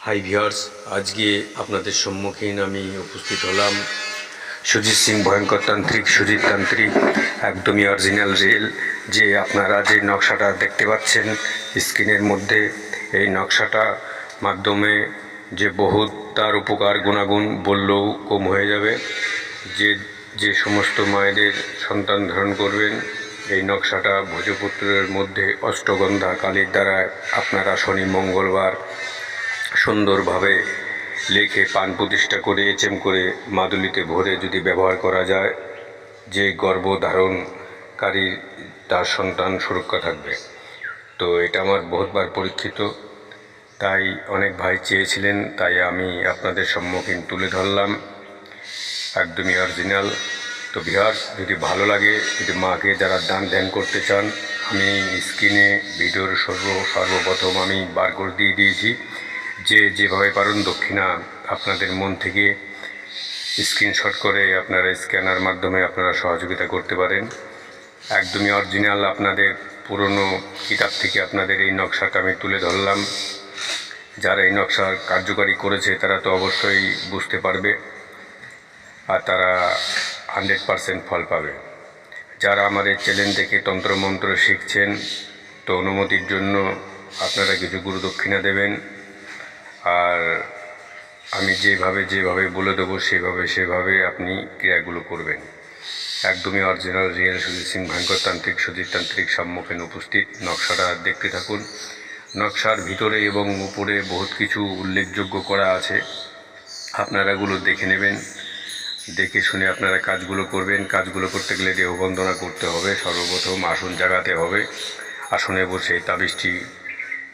Hi viewers আজকে আপনাদের সম্মুখীন আমি উপস্থিত হলাম সুজিত সিং ভয়ঙ্কর তান্ত্রিক, সুজিত তান্ত্রিক, একদমই অরিজিনাল রেল যে আপনারা যে নকশাটা দেখতে পাচ্ছেন স্ক্রিনের মধ্যে, এই নকশাটা মাধ্যমে যে বহুত তার উপকার, গুণাগুণ বললেও কম হয়ে যাবে। যে যে সমস্ত মায়েদের সন্তান ধারণ করবেন, এই নকশাটা ভোজপুত্রের মধ্যে অষ্টগন্ধা কালীর দ্বারা আপনারা শনি, মঙ্গলবার সুন্দরভাবে লেখে পান প্রতিষ্ঠা করে, এচএম করে মাদুলিতে ভরে যদি ব্যবহার করা যায়, যে গর্ভধারণকারী তার সন্তান সুরক্ষা থাকবে। তো এটা আমার বহুতবার পরীক্ষিত। তাই অনেক ভাই চেয়েছিলেন, তাই আমি আপনাদের সম্মুখীন তুলে ধরলাম। একদমই অরিজিনাল। তো বিহার যদি ভালো লাগে, যদি মাকে যারা দান ধ্যান করতে চান, আমি স্ক্রিনে ভিডিওর সর্ব সর্বপ্রথম আমি বার করে দিয়ে দিয়েছি। যে যেভাবে পারেন দক্ষিণা আপনাদের মন থেকে স্ক্রিনশট করে আপনারা স্ক্যানার মাধ্যমে আপনারা সহযোগিতা করতে পারেন। একদমই অরিজিনাল আপনাদের পুরনো কিতাব থেকে আপনাদের এই নকশাটা আমি তুলে ধরলাম। যারা এই নকশা কার্যকারী করেছে, তারা তো অবশ্যই বুঝতে পারবে আর তারা হান্ড্রেড পারসেন্ট ফল পাবে। যারা আমার এই চ্যানেল থেকে তন্ত্রমন্ত্র শিখছেন, তো অনুমতির জন্য আপনারা কিছু গুরু দক্ষিণা দেবেন। আর আমি যেভাবে যেভাবে বলে দেবো, সেভাবে সেভাবে আপনি ক্রিয়াগুলো করবেন। একদমই অরিজিনাল রিয়েল সুজিত সিং, ভয়ঙ্কর তান্ত্রিক, সুজিত তান্ত্রিক সম্মুখীন উপস্থিত। নকশাটা দেখতে থাকুন। নকশার ভিতরে এবং উপরে বহুত কিছু উল্লেখযোগ্য করা আছে। আপনারা এগুলো দেখে নেবেন। দেখে শুনে আপনারা কাজগুলো করবেন। কাজগুলো করতে গেলে দেহবন্দনা করতে হবে। সর্বপ্রথম আসন জাগাতে হবে। আসনে বসে তাবিজটি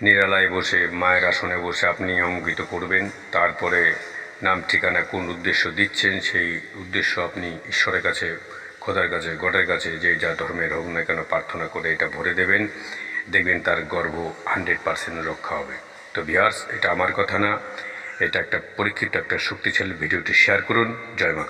নিরালায় বসে, মায়ের আসনে বসে আপনি অঙ্কিত করবেন। তারপরে নাম, ঠিকানা, কোন উদ্দেশ্য দিচ্ছেন, সেই উদ্দেশ্য আপনি ঈশ্বরের কাছে, খোদার কাছে, গডের কাছে, যে যা ধর্মের হোক না কেন প্রার্থনা করে এটা ভরে দেবেন। দেখবেন তার গর্ব হান্ড্রেড পারসেন্ট রক্ষা হবে। তো ভিয়ার্স এটা আমার কথা না, এটা একটা পরীক্ষিত একটা শক্তিশালী ভিডিওটি শেয়ার করুন। জয় মা।